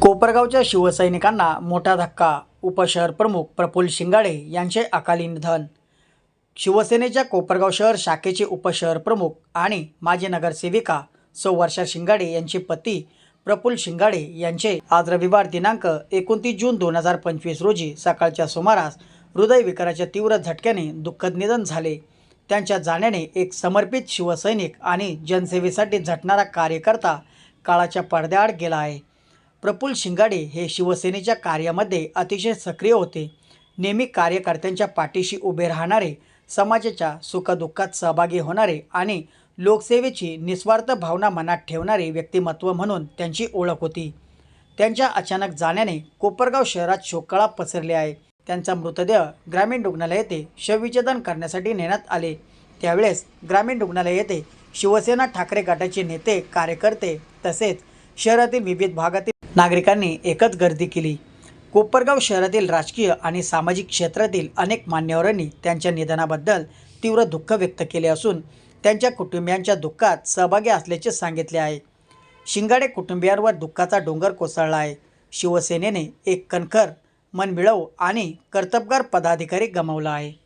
कोपरगावच्या शिवसैनिकांना मोठा धक्का उपशहर प्रमुख प्रफुल्ल शिंगाडे यांचे अकाली निधन शिवसेनेच्या कोपरगाव शहर शाखेचे उपशहर प्रमुख आणि माजी नगरसेविका सौ वर्षा शिंगाडे यांचे पती प्रफुल्ल शिंगाडे यांचे आज रविवार दिनांक एकोणतीस जून दोन हजार पंचवीस रोजी सकाळच्या सुमारास हृदयविकाराच्या तीव्र झटक्याने दुःखद निधन झाले. त्यांच्या जाण्याने एक समर्पित शिवसैनिक आणि जनसेवेसाठी झटणारा कार्यकर्ता काळाच्या पडद्याआड गेला आहे. प्रफुल्ल शिंगाडे हे शिवसेनेच्या कार्यामध्ये अतिशय सक्रिय होते. नेहमी कार्यकर्त्यांच्या पाठीशी उभे राहणारे समाजाच्या सुखदुःखात सहभागी होणारे आणि लोकसेवेची निस्वार्थ भावना मनात ठेवणारे व्यक्तिमत्व म्हणून त्यांची ओळख होती. त्यांच्या अचानक जाण्याने कोपरगाव शहरात शोककळा पसरली आहे. त्यांचा मृतदेह ग्रामीण रुग्णालय येथे शवविच्छेदन करण्यासाठी नेण्यात आले. त्यावेळेस ग्रामीण रुग्णालय येथे शिवसेना ठाकरे गटाचे नेते कार्यकर्ते तसेच शहरातील विविध भागातील नागरिकांनी एकच गर्दी केली. कोपरगाव शहरातील राजकीय आणि सामाजिक क्षेत्रातील अनेक मान्यवरांनी त्यांच्या निधनाबद्दल तीव्र दुःख व्यक्त केले असून त्यांच्या कुटुंबियांच्या दुःखात सहभागी असल्याचे सांगितले आहे. शिंगाडे कुटुंबियांवर दुःखाचा डोंगर कोसळला आहे. शिवसेनेने एक कणखर मनमिळव आणि कर्तबगार पदाधिकारी गमावला आहे.